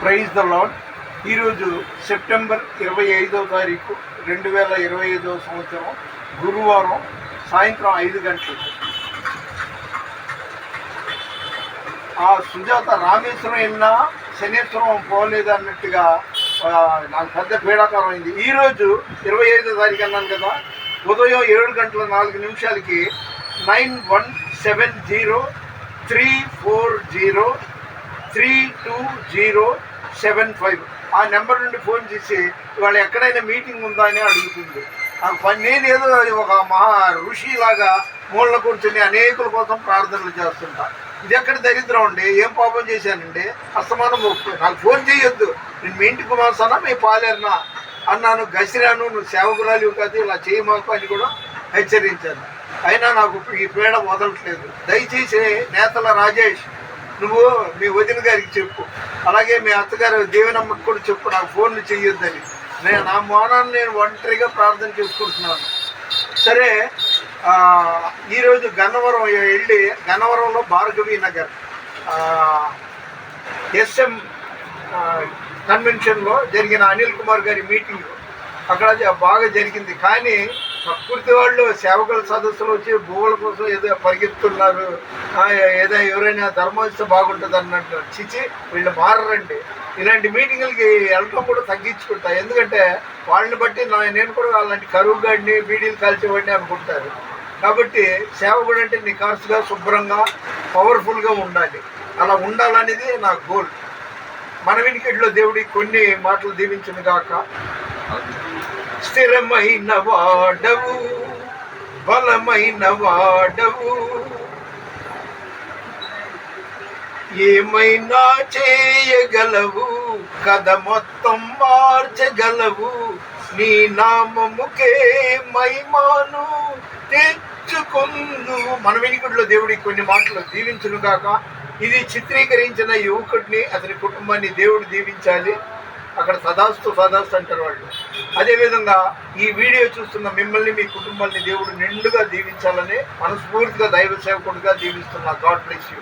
Praise the Lord ఈరోజు September ఇరవై ఐదో తారీఖు రెండు వేల ఇరవై ఐదో సంవత్సరం గురువారం సాయంత్రం ఐదు గంటలకు. ఆ సుజాత రామేశ్వరం వెళ్ళినా శనేశ్వరం పోలేదు అన్నట్టుగా నాకు పెద్ద పీడాకారం అయింది. ఈరోజు ఇరవై ఐదో తారీఖు అన్నాను కదా ఉదయం ఏడు గంటల నాలుగు నిమిషాలకి nine one seven zero three four zero three two zero seven five. ఆ నెంబర్ నుండి ఫోన్ చేసి ఇవాళ ఎక్కడైనా మీటింగ్ ఉందా? అని అడుగుతుంది. నేను ఏదో ఒక మహా ఋషిలాగా మూల కూర్చొని అనేకుల కోసం ప్రార్థనలు చేస్తుంటా. ఇది ఎక్కడ దరిద్రం అండి? ఏం పాపం చేశానండి? అస్తమానం నాకు ఫోన్ చేయొద్దు. నేను మీ ఇంటికి మాసానా మీ పాలేరునా అన్నాను. గసిరాను. నువ్వు సేవకురాలు కాదు. ఇలా చేయమాకు అని కూడా హెచ్చరించాను. అయినా నాకు ఈ పీడ వదలట్లేదు. దయచేసి నేతల రాజేష్ నువ్వు మీ వదిన గారికి చెప్పు. అలాగే మీ అత్తగారు దేవినమ్మకి కూడా చెప్పు. నాకు ఫోన్లు చెయ్యొద్దని. నేను నా మౌనాన్ని నేను ఒంటరిగా ప్రార్థన చేసుకుంటున్నాను. సరే ఈరోజు గన్నవరం వెళ్ళి గన్నవరంలో భార్గవి నగర్ ఎస్ఎం కన్వెన్షన్లో జరిగిన అనిల్ కుమార్ గారి మీటింగ్. అక్కడ బాగా జరిగింది. కానీ ప్రకృతి వాళ్ళు సేవకుల సదస్సులు వచ్చి భూముల కోసం ఏదో పరిగెత్తున్నారు ఏదో ఎవరైనా ధర్మం ఇస్తే బాగుంటుంది అన్నట్టు. చిచి వీళ్ళు మారరండి. ఇలాంటి మీటింగులకి వెళ్ళటం కూడా తగ్గించుకుంటా. ఎందుకంటే వాళ్ళని బట్టి నా- నేను కూడా అలాంటి కరువు గడిని బీడీలు కాల్చేవాడిని అనుకుంటారు. కాబట్టి సేవకుడు అంటే నికార్సుగా శుభ్రంగా పవర్ఫుల్గా ఉండాలి. అలా ఉండాలనేది నా గోల్. మన వినికిడిలో దేవుడి కొన్ని మాటలు దీవించిన కాక స్థిరమైన వాడవు బలమైన వాడవు. ఏమైనా చేయగలవు కథ మొత్తం మార్చగలవు. నీ నామముకే మహిమాను తెచ్చుకుందు. మన వెనుకట్లో దేవుడి కొన్ని మాటలు దీవించును గాక ఇది చిత్రీకరించిన యువకుడిని అతని కుటుంబాన్ని దేవుడు దీవించాలి. అక్కడ సదాస్తు సదాస్తు అంటారు వాళ్ళు. అదేవిధంగా ఈ వీడియో చూస్తున్న మిమ్మల్ని మీ కుటుంబాన్ని దేవుడు నిండుగా దీవించాలని మనస్ఫూర్తిగా దైవ సేవకుడిగా దీవిస్తున్నా గాడ్ బ్లెస్ యూ.